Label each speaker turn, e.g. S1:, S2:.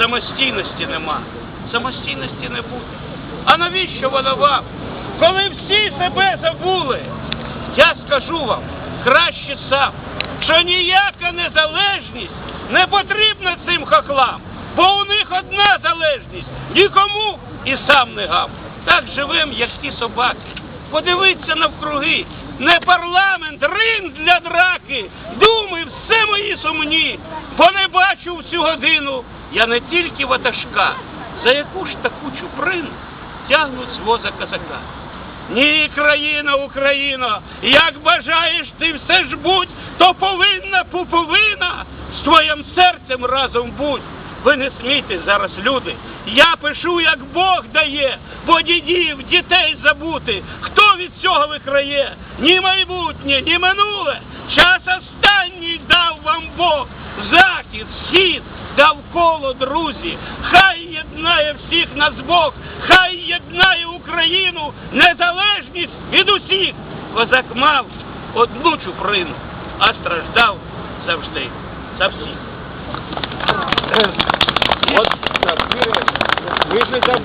S1: самостійності нема. Самостійності не буде. А навіщо вона вам? Коли всі себе забули, я скажу вам, краще сам, що ніяка незалежність не потрібна цим хохлам, бо у них одна залежність нікому і сам не гав. Так живем, як ті собаки. Подивіться навкруги. Не парламент, ринг для драки. Сумні, бо не бачу в цю годину. Я не тільки ватажка, за яку ж таку чуприну тягнуть з воза казака. Ні, країна, Україно, як бажаєш ти все ж будь, то повинна пуповина з твоїм серцем разом будь. Ви не смійте зараз, люди. Я пишу, як Бог дає, бо дідів, дітей забути. Хто від цього виграє? Ні майбутнє, ні минуле. Час останній Бог. Захід, схід, довколо, друзі. Хай єднає всіх нас Бог, хай єднає Україну, незалежність від усіх. Козак мав одну чуприну, а страждав завжди за всіх.